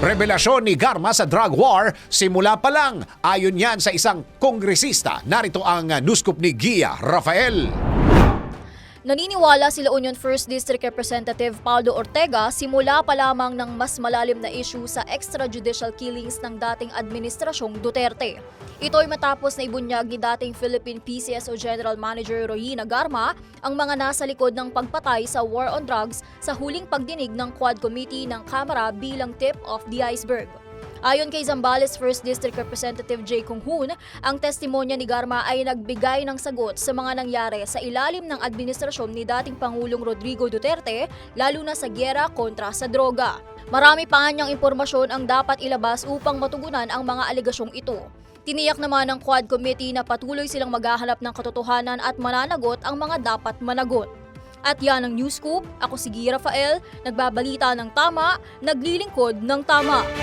Revelasyon ni Garma sa drug war, simula pa lang. Ayon yan sa isang kongresista. Narito ang uh, newscoop ni Gia Rafael. Naniniwala sila Union 1st District Representative Paulo Ortega simula pa lamang ng mas malalim na issue sa extrajudicial killings ng dating administrasyong Duterte. Ito ay matapos na ibunyag ni dating Philippine PCSO General Manager Royina Garma ang mga nasa likod ng pagpatay sa war on drugs sa huling pagdinig ng Quad Committee ng Kamara bilang tip of the iceberg. Ayon kay Zambales 1st District Representative Jay Kung Hoon, ang testimonya ni Garma ay nagbigay ng sagot sa mga nangyari sa ilalim ng administrasyon ni dating Pangulong Rodrigo Duterte, lalo na sa gyera kontra sa droga. Marami pa niyang impormasyon ang dapat ilabas upang matugunan ang mga alegasyong ito. Tiniyak naman ng Quad Committee na patuloy silang maghahanap ng katotohanan at mananagot ang mga dapat managot. At yan ang News Scoop. Ako si Gia Rafael, nagbabalita ng tama, naglilingkod ng tama.